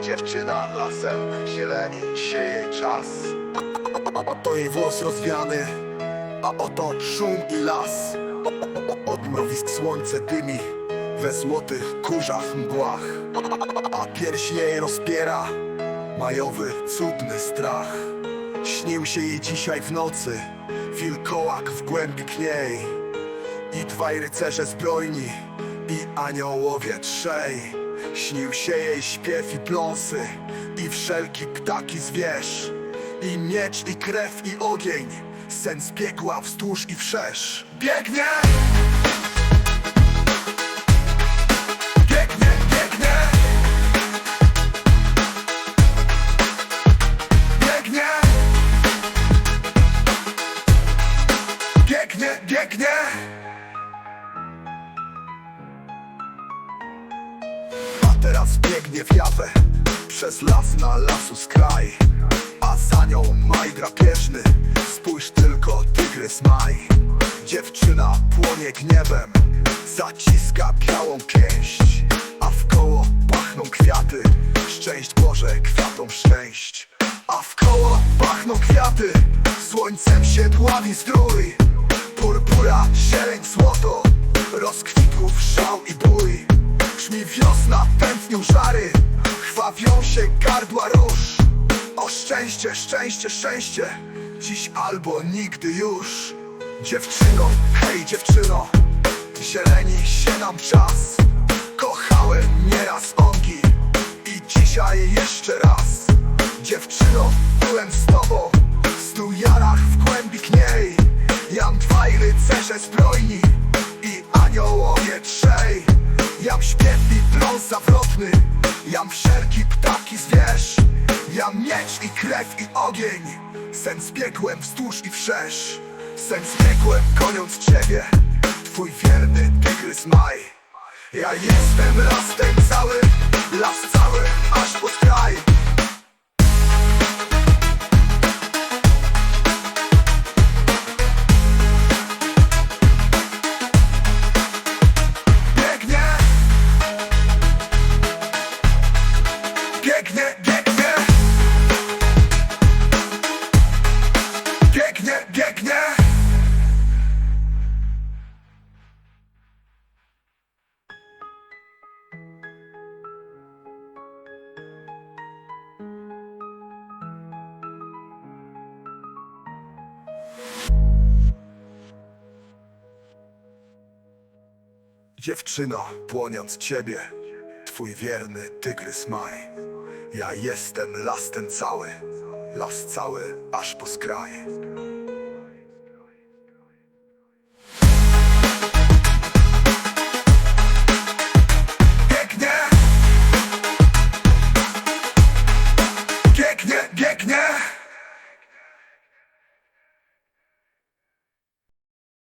Dziewczyna lasem Zieleni sieje czas. A oto jej włos rozwiany A oto szum i las. Od mrowisk słońce dymi We złotych kurzach mgłach. A pierś jej rozpiera Majowy, cudny strach. Śnił się jej dzisiaj w nocy Wilkołak w głębi kniej. I dwaj rycerze zbrojni I aniołowie trzej Śnił się jej śpiew i pląsy I wszelki ptaki zwierz I miecz i krew i ogień Sen z piekła wzdłuż i wszerz Biegnie! Biegnie, biegnie! Biegnie! Biegnie! Teraz biegnie w jawę Przez las na lasu skraj A za nią maj drapieżny Spójrz tylko tygrys maj. Dziewczyna płonie gniewem Zaciska białą pięść A w koło pachną kwiaty Szczęść Boże kwiatom szczęść. A w koło pachną kwiaty Słońcem się dławi zdrój. Purpura, zieleń, złoto Rozkwitków szał i bój. Brzmi wiosna, tętnią żary Chwawią się gardła róż. O szczęście, szczęście, szczęście Dziś albo nigdy już. Dziewczyno, hej dziewczyno Zieleni się nam czas. Kochałem nieraz ongi I dzisiaj jeszcze raz. Dziewczyno, byłem z tobą W stu jarach w głębi kniej. Jam dwaj rycerze zbrojni I aniołowie trzej Jam śpiew i zawrotny. Jam wszelki ptaki zwierz. Jam miecz i krew i ogień. Sen zbiegłem wzdłuż i wszerz. Sen zbiegłem goniąc ciebie. Twój wierny tygrys maj. Ja jestem las ten cały Las cały aż pod kraj Dziewczyno, płoniąc ciebie, twój wierny tygrys maj. Ja jestem las ten cały, las cały aż po skraj. Biegnie! Biegnie, biegnie!